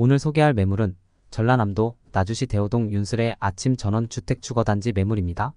오늘 소개할 매물은 전라남도 나주시 대호동 윤슬의 아침 전원 주택 주거단지 매물입니다.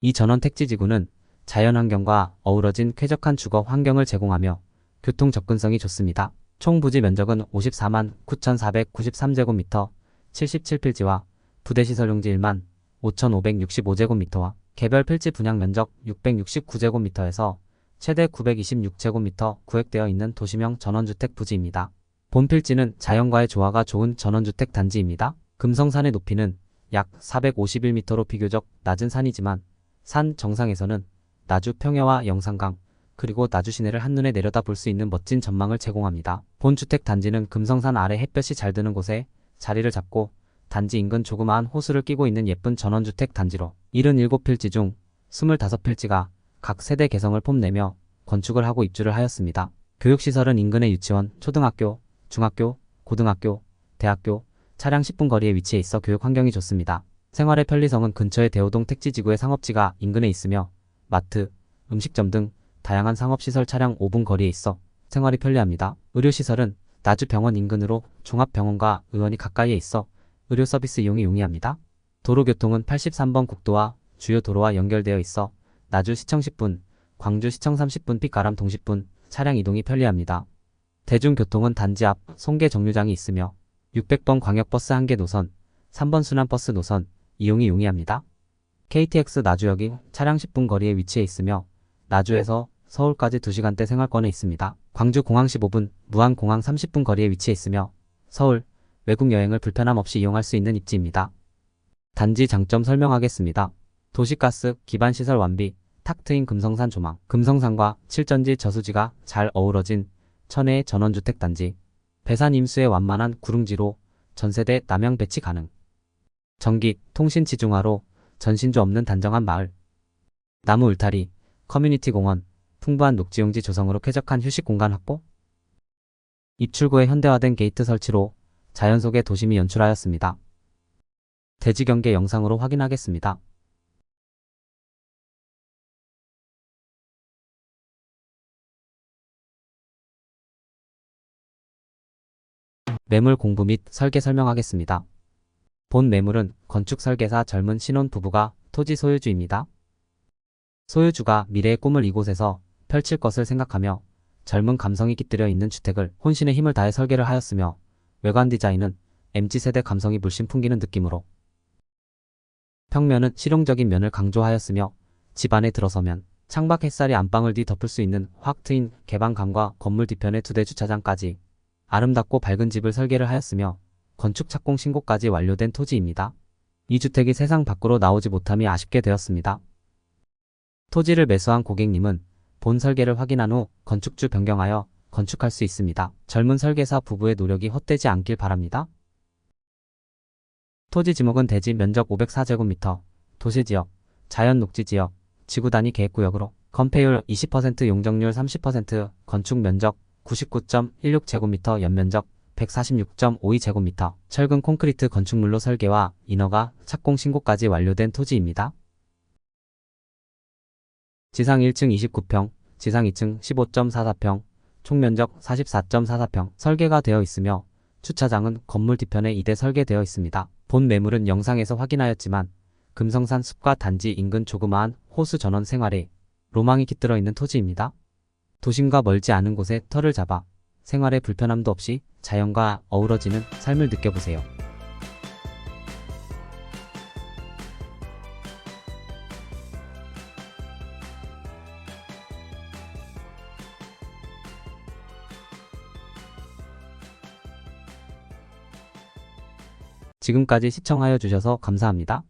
이 전원 택지 지구는 자연환경과 어우러진 쾌적한 주거 환경을 제공하며 교통 접근성이 좋습니다. 총 부지 면적은 54만 9,493제곱미터, 77필지와 부대 시설 용지 1만 5,565제곱미터와 개별 필지 분양 면적 669제곱미터에서 최대 926제곱미터 구획되어 있는 도시명 전원주택 부지입니다. 본 필지는 자연과의 조화가 좋은 전원주택 단지입니다. 금성산의 높이는 약 451m로 비교적 낮은 산이지만 산 정상에서는 나주 평야와 영산강 그리고 나주 시내를 한눈에 내려다 볼 수 있는 멋진 전망을 제공합니다. 본 주택 단지는 금성산 아래 햇볕이 잘 드는 곳에 자리를 잡고 단지 인근 조그마한 호수를 끼고 있는 예쁜 전원주택 단지로 77필지 중 25필지가 각 세대 개성을 뽐내며 건축을 하고 입주를 하였습니다. 교육시설은 인근의 유치원, 초등학교, 중학교, 고등학교, 대학교, 차량 10분 거리에 위치해 있어 교육 환경이 좋습니다. 생활의 편리성은 근처의 대호동 택지지구의 상업지가 인근에 있으며 마트, 음식점 등 다양한 상업시설 차량 5분 거리에 있어 생활이 편리합니다. 의료시설은 나주병원 인근으로 종합병원과 의원이 가까이에 있어 의료 서비스 이용이 용이합니다. 도로교통은 83번 국도와 주요 도로와 연결되어 있어 나주 시청 10분, 광주 시청 30분 픽가람 동십분 차량 이동이 편리합니다. 대중교통은 단지 앞 송계 정류장이 있으며 600번 광역버스 1개 노선, 3번 순환버스 노선 이용이 용이합니다. KTX 나주역이 차량 10분 거리에 위치해 있으며 나주에서 서울까지 2시간대 생활권에 있습니다. 광주 공항 15분, 무안 공항 30분 거리에 위치해 있으며 서울, 외국 여행을 불편함 없이 이용할 수 있는 입지입니다. 단지 장점 설명하겠습니다. 도시가스 기반 시설 완비, 탁 트인 금성산 조망, 금성산과 칠전지 저수지가 잘 어우러진 천혜의 전원주택 단지, 배산 임수의 완만한 구릉지로 전세대 남양 배치 가능. 전기, 통신 지중화로 전신주 없는 단정한 마을. 나무 울타리, 커뮤니티 공원, 풍부한 녹지용지 조성으로 쾌적한 휴식 공간 확보. 입출구에 현대화된 게이트 설치로 자연 속의 도심이 연출하였습니다. 대지 경계 영상으로 확인하겠습니다. 매물 공부 및 설계 설명하겠습니다. 본 매물은 건축 설계사 젊은 신혼 부부가 토지 소유주입니다. 소유주가 미래의 꿈을 이곳에서 펼칠 것을 생각하며 젊은 감성이 깃들여 있는 주택을 혼신의 힘을 다해 설계를 하였으며 외관 디자인은 MZ세대 감성이 물씬 풍기는 느낌으로 평면은 실용적인 면을 강조하였으며 집 안에 들어서면 창밖 햇살이 안방을 뒤덮을 수 있는 확 트인 개방감과 건물 뒤편의 두 대 주차장까지 아름답고 밝은 집을 설계를 하였으며 건축 착공 신고까지 완료된 토지입니다. 이 주택이 세상 밖으로 나오지 못함이 아쉽게 되었습니다. 토지를 매수한 고객님은 본 설계를 확인한 후 건축주 변경하여 건축할 수 있습니다. 젊은 설계사 부부의 노력이 헛되지 않길 바랍니다. 토지 지목은 대지 면적 504제곱미터, 도시지역, 자연녹지지역, 지구단위 계획구역으로 건폐율 20% 용적률 30% 건축 면적 99.16제곱미터 연면적 146.52제곱미터 철근 콘크리트 건축물로 설계와 인허가 착공 신고까지 완료된 토지입니다. 지상 1층 29평, 지상 2층 15.44평, 총 면적 44.44평 설계가 되어 있으며 주차장은 건물 뒤편에 2대 설계되어 있습니다. 본 매물은 영상에서 확인하였지만 금성산 숲과 단지 인근 조그마한 호수 전원 생활에 로망이 깃들어 있는 토지입니다. 도심과 멀지 않은 곳에 터를 잡아 생활에 불편함도 없이 자연과 어우러지는 삶을 느껴보세요. 지금까지 시청하여 주셔서 감사합니다.